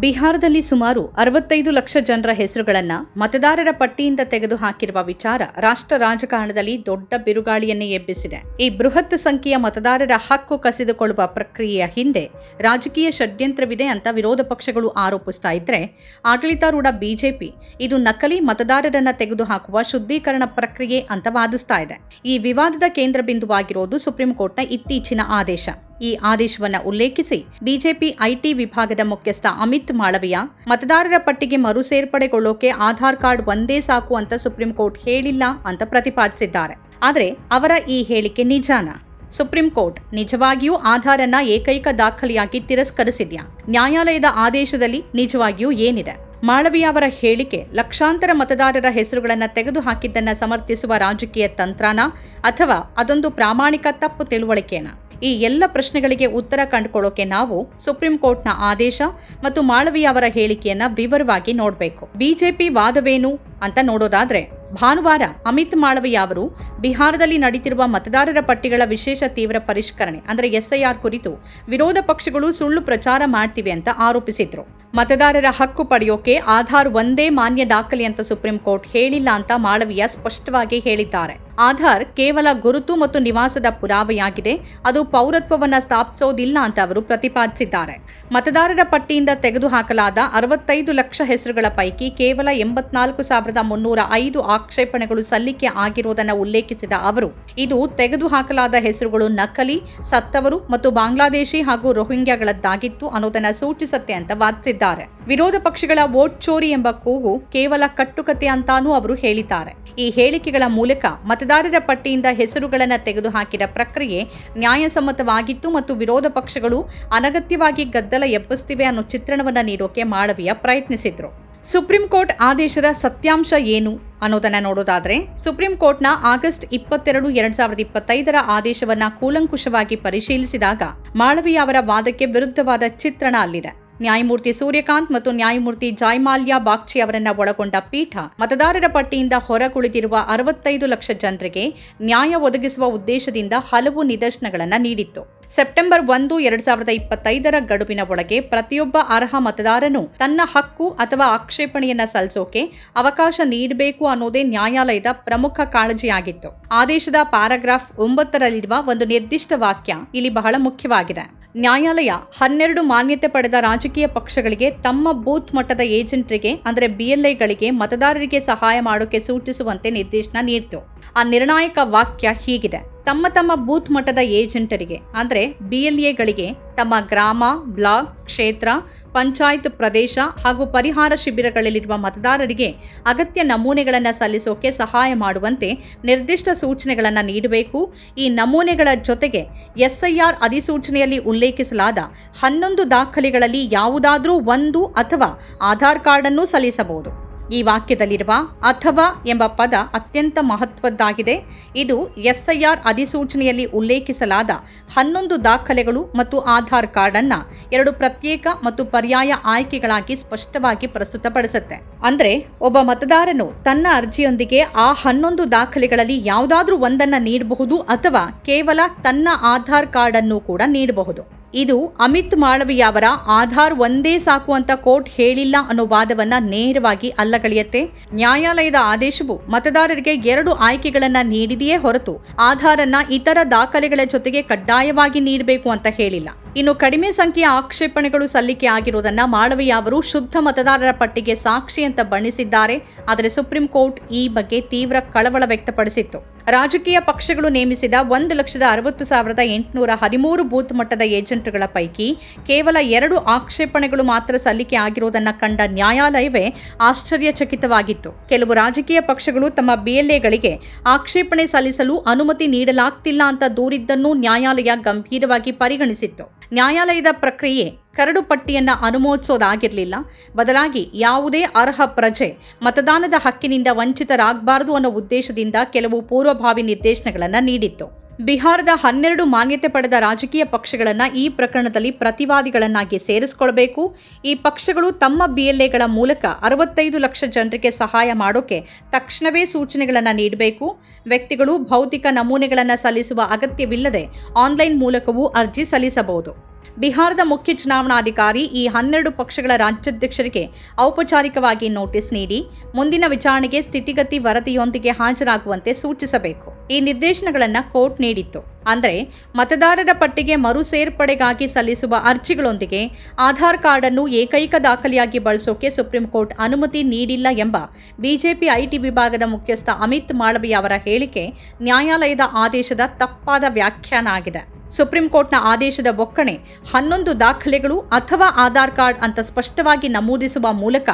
ಬಿಹಾರದಲ್ಲಿ ಸುಮಾರು ಅರವತ್ತೈದು ಲಕ್ಷ ಜನರ ಹೆಸರುಗಳನ್ನು ಮತದಾರರ ಪಟ್ಟಿಯಿಂದ ತೆಗೆದು ಹಾಕಿರುವ ವಿಚಾರ ರಾಷ್ಟ್ರ ರಾಜಕಾರಣದಲ್ಲಿ ದೊಡ್ಡ ಬಿರುಗಾಳಿಯನ್ನೇ ಎಬ್ಬಿಸಿದೆ. ಈ ಬೃಹತ್ ಸಂಖ್ಯೆಯ ಮತದಾರರ ಹಕ್ಕು ಕಸಿದುಕೊಳ್ಳುವ ಪ್ರಕ್ರಿಯೆಯ ಹಿಂದೆ ರಾಜಕೀಯ ಷಡ್ಯಂತ್ರವಿದೆ ಅಂತ ವಿರೋಧ ಪಕ್ಷಗಳು ಆರೋಪಿಸ್ತಾ ಇದ್ರೆ, ಆಡಳಿತಾರೂಢ ಬಿಜೆಪಿ ಇದು ನಕಲಿ ಮತದಾರರನ್ನ ತೆಗೆದುಹಾಕುವ ಶುದ್ಧೀಕರಣ ಪ್ರಕ್ರಿಯೆ ಅಂತ ವಾದಿಸ್ತಾ ಇದೆ. ಈ ವಿವಾದದ ಕೇಂದ್ರ ಬಿಂದುವಾಗಿರೋದು ಸುಪ್ರೀಂ ಕೋರ್ಟ್ನ ಇತ್ತೀಚಿನ ಆದೇಶ. ಈ ಆದೇಶವನ್ನ ಉಲ್ಲೇಖಿಸಿ ಬಿಜೆಪಿ ಐಟಿ ವಿಭಾಗದ ಮುಖ್ಯಸ್ಥ ಅಮಿತ್ ಮಾಳವಿಯಾ, ಮತದಾರರ ಪಟ್ಟಿಗೆ ಮರು ಸೇರ್ಪಡೆಗೊಳ್ಳೋಕೆ ಆಧಾರ್ ಕಾರ್ಡ್ ಒಂದೇ ಸಾಕು ಅಂತ ಸುಪ್ರೀಂ ಕೋರ್ಟ್ ಹೇಳಿಲ್ಲ ಅಂತ ಪ್ರತಿಪಾದಿಸಿದ್ದಾರೆ. ಆದರೆ ಅವರ ಈ ಹೇಳಿಕೆ ನಿಜಾನ? ಸುಪ್ರೀಂ ಕೋರ್ಟ್ ನಿಜವಾಗಿಯೂ ಆಧಾರನ್ನ ಏಕೈಕ ದಾಖಲೆಯಾಗಿ ತಿರಸ್ಕರಿಸಿದ್ಯಾ? ನ್ಯಾಯಾಲಯದ ಆದೇಶದಲ್ಲಿ ನಿಜವಾಗಿಯೂ ಏನಿದೆ? ಮಾಳವಿಯ ಅವರ ಹೇಳಿಕೆ ಲಕ್ಷಾಂತರ ಮತದಾರರ ಹೆಸರುಗಳನ್ನು ತೆಗೆದುಹಾಕಿದ್ದನ್ನು ಸಮರ್ಥಿಸುವ ರಾಜಕೀಯ ತಂತ್ರನ ಅಥವಾ ಅದೊಂದು ಪ್ರಾಮಾಣಿಕ ತಪ್ಪು ತಿಳುವಳಿಕೆನಾ? ಈ ಎಲ್ಲ ಪ್ರಶ್ನೆಗಳಿಗೆ ಉತ್ತರ ಕಂಡುಕೊಳ್ಳೋಕೆ ನಾವು ಸುಪ್ರೀಂ ಕೋರ್ಟ್ನ ಆದೇಶ ಮತ್ತು ಮಾಳವಿಯ ಅವರ ಹೇಳಿಕೆಯನ್ನ ವಿವರವಾಗಿ ನೋಡಬೇಕು. ಬಿಜೆಪಿ ವಾದವೇನು ಅಂತ ನೋಡೋದಾದ್ರೆ ಭಾನುವಾರ ಅಮಿತ್ ಮಾಳವಿಯ ಅವರು ಬಿಹಾರದಲ್ಲಿ ನಡೀತಿರುವ ಮತದಾರರ ಪಟ್ಟಿಗಳ ವಿಶೇಷ ತೀವ್ರ ಪರಿಷ್ಕರಣೆ, ಅಂದರೆ ಎಸ್ಐಆರ್ ಕುರಿತು ವಿರೋಧ ಪಕ್ಷಗಳು ಸುಳ್ಳು ಪ್ರಚಾರ ಮಾಡ್ತಿವೆ ಅಂತ ಆರೋಪಿಸಿದ್ರು. ಮತದಾರರ ಹಕ್ಕು ಪಡೆಯೋಕೆ ಆಧಾರ್ ಒಂದೇ ಮಾನ್ಯ ದಾಖಲೆ ಅಂತ ಸುಪ್ರೀಂ ಕೋರ್ಟ್ ಹೇಳಿಲ್ಲ ಅಂತ ಮಾಳವಿಯ ಸ್ಪಷ್ಟವಾಗಿ ಹೇಳಿದ್ದಾರೆ. ಆಧಾರ್ ಕೇವಲ ಗುರುತು ಮತ್ತು ನಿವಾಸದ ಪುರಾವೆಯಾಗಿದೆ, ಅದು ಪೌರತ್ವವನ್ನ ಸ್ಥಾಪಿಸೋದಿಲ್ಲ ಅಂತ ಅವರು ಪ್ರತಿಪಾದಿಸಿದ್ದಾರೆ. ಮತದಾರರ ಪಟ್ಟಿಯಿಂದ ತೆಗೆದುಹಾಕಲಾದ ಅರವತ್ತೈದು ಲಕ್ಷ ಹೆಸರುಗಳ ಪೈಕಿ ಕೇವಲ ಎಂಬತ್ನಾಲ್ಕು ಸಾವಿರದ ಮುನ್ನೂರ ಐದು ಆಕ್ಷೇಪಣೆಗಳು ಸಲ್ಲಿಕೆ ಆಗಿರುವುದನ್ನು ಉಲ್ಲೇಖಿಸಿದ ಅವರು, ಇದು ತೆಗೆದುಹಾಕಲಾದ ಹೆಸರುಗಳು ನಕಲಿ, ಸತ್ತವರು ಮತ್ತು ಬಾಂಗ್ಲಾದೇಶಿ ಹಾಗೂ ರೋಹಿಂಗ್ಯಾಗಳದ್ದಾಗಿತ್ತು ಅನ್ನೋದನ್ನ ಸೂಚಿಸುತ್ತೆ ಅಂತ ವಾದಿಸಿದ್ದಾರೆ. ವಿರೋಧ ಪಕ್ಷಗಳ ವೋಟ್ ಚೋರಿ ಎಂಬ ಕೂಗು ಕೇವಲ ಕಟ್ಟುಕತೆ ಅಂತಾನೂ ಅವರು ಹೇಳಿದ್ದಾರೆ. ಈ ಹೇಳಿಕೆಗಳ ಮೂಲಕ ಮತದಾರರ ಪಟ್ಟಿಯಿಂದ ಹೆಸರುಗಳನ್ನು ತೆಗೆದುಹಾಕಿದ ಪ್ರಕ್ರಿಯೆ ನ್ಯಾಯಸಮ್ಮತವಾಗಿತ್ತು ಮತ್ತು ವಿರೋಧ ಪಕ್ಷಗಳು ಅನಗತ್ಯವಾಗಿ ಗದ್ದಲ ಎಬ್ಬಿಸ್ತಿವೆ ಅನ್ನೋ ಚಿತ್ರಣವನ್ನು ನೀಡೋಕೆ ಮಾಳವಿಯ ಪ್ರಯತ್ನಿಸಿದ್ರು. ಸುಪ್ರೀಂ ಕೋರ್ಟ್ ಆದೇಶದ ಸತ್ಯಾಂಶ ಏನು ಅನ್ನೋದನ್ನ ನೋಡೋದಾದ್ರೆ, ಸುಪ್ರೀಂ ಕೋರ್ಟ್ನ ಆಗಸ್ಟ್ ಇಪ್ಪತ್ತೆರಡು ಎರಡ್ ಸಾವಿರದ ಇಪ್ಪತ್ತೈದರ ಆದೇಶವನ್ನ ಕೂಲಂಕುಷವಾಗಿ ಪರಿಶೀಲಿಸಿದಾಗ ಮಾಳವಿಯ ಅವರ ವಾದಕ್ಕೆ ವಿರುದ್ಧವಾದ ಚಿತ್ರಣ ಅಲ್ಲಿದೆ. ನ್ಯಾಯಮೂರ್ತಿ ಸೂರ್ಯಕಾಂತ್ ಮತ್ತು ನ್ಯಾಯಮೂರ್ತಿ ಜಾಯ್ಮಾಲ್ಯ ಬಾಗ್ಚಿ ಅವರನ್ನ ಒಳಗೊಂಡ ಪೀಠ ಮತದಾರರ ಪಟ್ಟಿಯಿಂದ ಹೊರಗುಳಿದಿರುವ ಅರವತ್ತೈದು ಲಕ್ಷ ಜನರಿಗೆ ನ್ಯಾಯ ಒದಗಿಸುವ ಉದ್ದೇಶದಿಂದ ಹಲವು ನಿದರ್ಶನಗಳನ್ನು ನೀಡಿತ್ತು. ಸೆಪ್ಟೆಂಬರ್ ಒಂದು, ಎರಡ್ ಸಾವಿರದ ಇಪ್ಪತ್ತೈದರ ಗಡುವಿನ ಒಳಗೆ ಪ್ರತಿಯೊಬ್ಬ ಅರ್ಹ ಮತದಾರನು ತನ್ನ ಹಕ್ಕು ಅಥವಾ ಆಕ್ಷೇಪಣೆಯನ್ನ ಸಲ್ಲಿಸೋಕೆ ಅವಕಾಶ ನೀಡಬೇಕು ಅನ್ನೋದೇ ನ್ಯಾಯಾಲಯದ ಪ್ರಮುಖ ಕಾಳಜಿಯಾಗಿತ್ತು. ಆದೇಶದ ಪ್ಯಾರಾಗ್ರಾಫ್ ಒಂಬತ್ತರಲ್ಲಿರುವ ಒಂದು ನಿರ್ದಿಷ್ಟ ವಾಕ್ಯ ಇಲ್ಲಿ ಬಹಳ ಮುಖ್ಯವಾಗಿದೆ. ನ್ಯಾಯಾಲಯ ಹನ್ನೆರಡು ಮಾನ್ಯತೆ ಪಡೆದ ರಾಜಕೀಯ ಪಕ್ಷಗಳಿಗೆ ತಮ್ಮ ಬೂತ್ ಮಟ್ಟದ ಏಜೆಂಟ್ರಿಗೆ, ಅಂದರೆ ಬಿಎಲ್ಐಗಳಿಗೆ ಮತದಾರರಿಗೆ ಸಹಾಯ ಮಾಡೋಕೆ ಸೂಚಿಸುವಂತೆ ನಿರ್ದೇಶನ ನೀಡಿತು. ಆ ನಿರ್ಣಾಯಕ ವಾಕ್ಯ ಹೀಗಿದೆ. ತಮ್ಮ ತಮ್ಮ ಬೂತ್ ಮಟ್ಟದ ಏಜೆಂಟರಿಗೆ, ಅಂದರೆ ಬಿಎಲ್ಎಗಳಿಗೆ ತಮ್ಮ ಗ್ರಾಮ, ಬ್ಲಾಕ್, ಕ್ಷೇತ್ರ ಪಂಚಾಯತ್ ಪ್ರದೇಶ ಹಾಗೂ ಪರಿಹಾರ ಶಿಬಿರಗಳಲ್ಲಿರುವ ಮತದಾರರಿಗೆ ಅಗತ್ಯ ನಮೂನೆಗಳನ್ನು ಸಲ್ಲಿಸೋಕೆ ಸಹಾಯ ಮಾಡುವಂತೆ ನಿರ್ದಿಷ್ಟ ಸೂಚನೆಗಳನ್ನು ನೀಡಬೇಕು. ಈ ನಮೂನೆಗಳ ಜೊತೆಗೆ ಎಸ್ಐಆರ್ ಅಧಿಸೂಚನೆಯಲ್ಲಿ ಉಲ್ಲೇಖಿಸಲಾದ ಹನ್ನೊಂದು ದಾಖಲೆಗಳಲ್ಲಿ ಯಾವುದಾದರೂ ಒಂದು ಅಥವಾ ಆಧಾರ್ ಕಾರ್ಡನ್ನು ಸಲ್ಲಿಸಬಹುದು. ಈ ವಾಕ್ಯದಲ್ಲಿರುವ ಅಥವಾ ಎಂಬ ಪದ ಅತ್ಯಂತ ಮಹತ್ವದ್ದಾಗಿದೆ. ಇದು ಎಸ್ಐಆರ್ ಅಧಿಸೂಚನೆಯಲ್ಲಿ ಉಲ್ಲೇಖಿಸಲಾದ ಹನ್ನೊಂದು ದಾಖಲೆಗಳು ಮತ್ತು ಆಧಾರ್ ಕಾರ್ಡನ್ನು ಎರಡು ಪ್ರತ್ಯೇಕ ಮತ್ತು ಪರ್ಯಾಯ ಆಯ್ಕೆಗಳಾಗಿ ಸ್ಪಷ್ಟವಾಗಿ ಪ್ರಸ್ತುತಪಡಿಸುತ್ತೆ. ಅಂದರೆ ಒಬ್ಬ ಮತದಾರನು ತನ್ನ ಅರ್ಜಿಯೊಂದಿಗೆ ಆ ಹನ್ನೊಂದು ದಾಖಲೆಗಳಲ್ಲಿ ಯಾವುದಾದ್ರೂ ಒಂದನ್ನ ನೀಡಬಹುದು ಅಥವಾ ಕೇವಲ ತನ್ನ ಆಧಾರ್ ಕಾರ್ಡನ್ನು ಕೂಡ ನೀಡಬಹುದು. ಇದು ಅಮಿತ್ ಮಾಳವಿಯ ಅವರ ಆಧಾರ್ ಒಂದೇ ಸಾಕು ಅಂತ ಕೋರ್ಟ್ ಹೇಳಿಲ್ಲ ಅನ್ನೋ ವಾದವನ್ನ ನೇರವಾಗಿ ಅಲ್ಲಗಳೆಯತ್ತೆ. ನ್ಯಾಯಾಲಯದ ಆದೇಶವು ಮತದಾರರಿಗೆ ಎರಡು ಆಯ್ಕೆಗಳನ್ನ ನೀಡಿದೆಯೇ ಹೊರತು ಆಧಾರನ್ನ ಇತರ ದಾಖಲೆಗಳ ಜೊತೆಗೆ ಕಡ್ಡಾಯವಾಗಿ ನೀಡಬೇಕು ಅಂತ ಹೇಳಿಲ್ಲ. ಇನ್ನು ಕಡಿಮೆ ಸಂಖ್ಯೆಯ ಆಕ್ಷೇಪಣೆಗಳು ಸಲ್ಲಿಕೆ ಆಗಿರುವುದನ್ನ ಮಾಳವಿಯ ಅವರು ಶುದ್ಧ ಮತದಾರರ ಪಟ್ಟಿಗೆ ಸಾಕ್ಷಿ ಅಂತ ಬಣ್ಣಿಸಿದ್ದಾರೆ. ಆದರೆ ಸುಪ್ರೀಂ ಕೋರ್ಟ್ ಈ ಬಗ್ಗೆ ತೀವ್ರ ಕಳವಳ ವ್ಯಕ್ತಪಡಿಸಿತ್ತು. ರಾಜಕೀಯ ಪಕ್ಷಗಳು ನೇಮಿಸಿದ ಒಂದು ಲಕ್ಷದ ಅರವತ್ತು ಸಾವಿರದ ಎಂಟುನೂರ ಹದಿಮೂರು ಬೂತ್ ಮಟ್ಟದ ಏಜೆಂಟ್ಗಳ ಪೈಕಿ ಕೇವಲ ಎರಡು ಆಕ್ಷೇಪಣೆಗಳು ಮಾತ್ರ ಸಲ್ಲಿಕೆ ಆಗಿರುವುದನ್ನು ಕಂಡ ನ್ಯಾಯಾಲಯವೇ ಆಶ್ಚರ್ಯಚಕಿತವಾಗಿತ್ತು. ಕೆಲವು ರಾಜಕೀಯ ಪಕ್ಷಗಳು ತಮ್ಮ ಬಿಎಲ್ಎಗಳಿಗೆ ಆಕ್ಷೇಪಣೆ ಸಲ್ಲಿಸಲು ಅನುಮತಿ ನೀಡಲಾಗ್ತಿಲ್ಲ ಅಂತ ದೂರಿದ್ದನ್ನು ನ್ಯಾಯಾಲಯ ಗಂಭೀರವಾಗಿ ಪರಿಗಣಿಸಿತ್ತು. ನ್ಯಾಯಾಲಯದ ಪ್ರಕ್ರಿಯೆ ಕರಡು ಪಟ್ಟಿಯನ್ನ ಅನುಮೋದಿಸೋದಾಗಿರಲಿಲ್ಲ. ಬದಲಾಗಿ ಯಾವುದೇ ಅರ್ಹ ಪ್ರಜೆ ಮತದಾನದ ಹಕ್ಕಿನಿಂದ ವಂಚಿತರಾಗಬಾರದು ಅನ್ನೋ ಉದ್ದೇಶದಿಂದ ಕೆಲವು ಪೂರ್ವಭಾವಿ ನಿರ್ದೇಶನಗಳನ್ನು ನೀಡಿತ್ತು. ಬಿಹಾರದ ಹನ್ನೆರಡು ಮಾನ್ಯತೆ ಪಡೆದ ರಾಜಕೀಯ ಪಕ್ಷಗಳನ್ನು ಈ ಪ್ರಕರಣದಲ್ಲಿ ಪ್ರತಿವಾದಿಗಳನ್ನಾಗಿ ಸೇರಿಸಿಕೊಳ್ಬೇಕು. ಈ ಪಕ್ಷಗಳು ತಮ್ಮ ಬಿಎಲ್ಎಗಳ ಮೂಲಕ ಅರವತ್ತೈದು ಲಕ್ಷ ಜನರಿಗೆ ಸಹಾಯ ಮಾಡೋಕೆ ತಕ್ಷಣವೇ ಸೂಚನೆಗಳನ್ನು ನೀಡಬೇಕು. ವ್ಯಕ್ತಿಗಳು ಭೌತಿಕ ನಮೂನೆಗಳನ್ನು ಸಲ್ಲಿಸುವ ಅಗತ್ಯವಿಲ್ಲದೆ ಆನ್ಲೈನ್ ಮೂಲಕವೂ ಅರ್ಜಿ ಸಲ್ಲಿಸಬಹುದು. ಬಿಹಾರದ ಮುಖ್ಯ ಚುನಾವಣಾಧಿಕಾರಿ ಈ ಹನ್ನೆರಡು ಪಕ್ಷಗಳ ರಾಜ್ಯಾಧ್ಯಕ್ಷರಿಗೆ ಔಪಚಾರಿಕವಾಗಿ ನೋಟಿಸ್ ನೀಡಿ, ಮುಂದಿನ ವಿಚಾರಣೆಗೆ ಸ್ಥಿತಿಗತಿ ವರದಿಯೊಂದಿಗೆ ಹಾಜರಾಗುವಂತೆ ಸೂಚಿಸಬೇಕು. ಈ ನಿರ್ದೇಶನಗಳನ್ನು ಕೋರ್ಟ್ ನೀಡಿತ್ತು. ಅಂದರೆ ಮತದಾರರ ಪಟ್ಟಿಗೆ ಮರು ಸೇರ್ಪಡೆಗಾಗಿ ಸಲ್ಲಿಸುವ ಅರ್ಜಿಗಳೊಂದಿಗೆ ಆಧಾರ್ ಕಾರ್ಡನ್ನು ಏಕೈಕ ದಾಖಲೆಯಾಗಿ ಬಳಸೋಕೆ ಸುಪ್ರೀಂ ಕೋರ್ಟ್ ಅನುಮತಿ ನೀಡಿಲ್ಲ ಎಂಬ ಬಿಜೆಪಿ ಐಟಿ ವಿಭಾಗದ ಮುಖ್ಯಸ್ಥ ಅಮಿತ್ ಮಾಳವಿಯ ಅವರ ಹೇಳಿಕೆ ನ್ಯಾಯಾಲಯದ ಆದೇಶದ ತಪ್ಪಾದ ವ್ಯಾಖ್ಯಾನ ಆಗಿದೆ. ಸುಪ್ರೀಂ ಕೋರ್ಟ್ನ ಆದೇಶದ ಒಕ್ಕಣೆ, ಹನ್ನೊಂದು ದಾಖಲೆಗಳು ಅಥವಾ ಆಧಾರ್ ಕಾರ್ಡ್ ಅಂತ ಸ್ಪಷ್ಟವಾಗಿ ನಮೂದಿಸುವ ಮೂಲಕ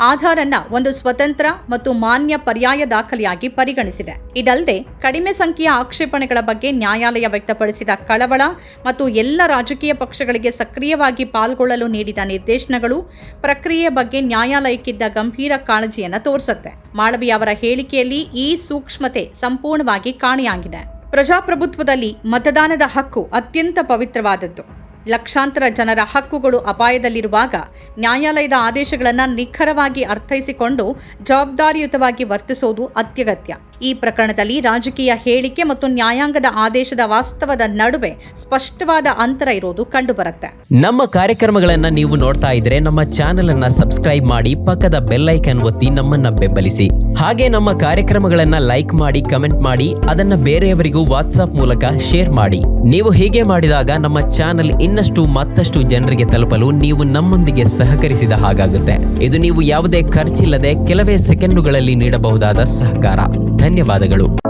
ಆಧಾರ್ ಅನ್ನ ಒಂದು ಸ್ವತಂತ್ರ ಮತ್ತು ಮಾನ್ಯ ಪರ್ಯಾಯ ದಾಖಲೆಯಾಗಿ ಪರಿಗಣಿಸಿದೆ. ಇದಲ್ಲದೆ, ಕಡಿಮೆ ಸಂಖ್ಯೆಯ ಆಕ್ಷೇಪಣೆಗಳ ಬಗ್ಗೆ ನ್ಯಾಯಾಲಯ ವ್ಯಕ್ತಪಡಿಸಿದ ಕಳವಳ ಮತ್ತು ಎಲ್ಲ ರಾಜಕೀಯ ಪಕ್ಷಗಳಿಗೆ ಸಕ್ರಿಯವಾಗಿ ಪಾಲ್ಗೊಳ್ಳಲು ನೀಡಿದ ನಿರ್ದೇಶನಗಳು ಪ್ರಕ್ರಿಯೆ ಬಗ್ಗೆ ನ್ಯಾಯಾಲಯಕ್ಕಿದ್ದ ಗಂಭೀರ ಕಾಳಜಿಯನ್ನು ತೋರಿಸುತ್ತೆ. ಮಾಳವಿ ಅವರ ಹೇಳಿಕೆಯಲ್ಲಿ ಈ ಸೂಕ್ಷ್ಮತೆ ಸಂಪೂರ್ಣವಾಗಿ ಕಾಣೆಯಾಗಿದೆ. ಪ್ರಜಾಪ್ರಭುತ್ವದಲ್ಲಿ ಮತದಾನದ ಹಕ್ಕು ಅತ್ಯಂತ ಪವಿತ್ರವಾದದ್ದು. ಲಕ್ಷಾಂತರ ಜನರ ಹಕ್ಕುಗಳು ಅಪಾಯದಲ್ಲಿರುವಾಗ ನ್ಯಾಯಾಲಯದ ಆದೇಶಗಳನ್ನು ನಿಖರವಾಗಿ ಅರ್ಥೈಸಿಕೊಂಡು ಜವಾಬ್ದಾರಿಯುತವಾಗಿ ವರ್ತಿಸೋದು ಅತ್ಯಗತ್ಯ. ಈ ಪ್ರಕರಣದಲ್ಲಿ ರಾಜಕೀಯ ಹೇಳಿಕೆ ಮತ್ತು ನ್ಯಾಯಾಂಗದ ಆದೇಶದ ವಾಸ್ತವದ ನಡುವೆ ಸ್ಪಷ್ಟವಾದ ಅಂತರ ಇರೋದು ಕಂಡುಬರುತ್ತೆ. ನಮ್ಮ ಕಾರ್ಯಕ್ರಮಗಳನ್ನ ನೀವು ನೋಡ್ತಾ ಇದ್ರೆ ನಮ್ಮ ಚಾನೆಲ್ ಅನ್ನ ಸಬ್ಸ್ಕ್ರೈಬ್ ಮಾಡಿ ಪಕ್ಕದ ಬೆಲ್ಲೈಕನ್ ಒತ್ತಿ ನಮ್ಮನ್ನ ಬೆಂಬಲಿಸಿ. ಹಾಗೆ ನಮ್ಮ ಕಾರ್ಯಕ್ರಮಗಳನ್ನ ಲೈಕ್ ಮಾಡಿ, ಕಮೆಂಟ್ ಮಾಡಿ, ಅದನ್ನ ಬೇರೆಯವರಿಗೂ ವಾಟ್ಸ್ಆಪ್ ಮೂಲಕ ಶೇರ್ ಮಾಡಿ. ನೀವು ಹೀಗೆ ಮಾಡಿದಾಗ ನಮ್ಮ ಚಾನೆಲ್ ಇನ್ನಷ್ಟು ಮತ್ತಷ್ಟು ಜನರಿಗೆ ತಲುಪಲು ನೀವು ನಮ್ಮೊಂದಿಗೆ ಸಹಕರಿಸಿದ ಹಾಗಾಗುತ್ತೆ. ಇದು ನೀವು ಯಾವುದೇ ಖರ್ಚಿಲ್ಲದೆ ಕೆಲವೇ ಸೆಕೆಂಡುಗಳಲ್ಲಿ ನೀಡಬಹುದಾದ ಸಹಕಾರ. ಧನ್ಯವಾದಗಳು.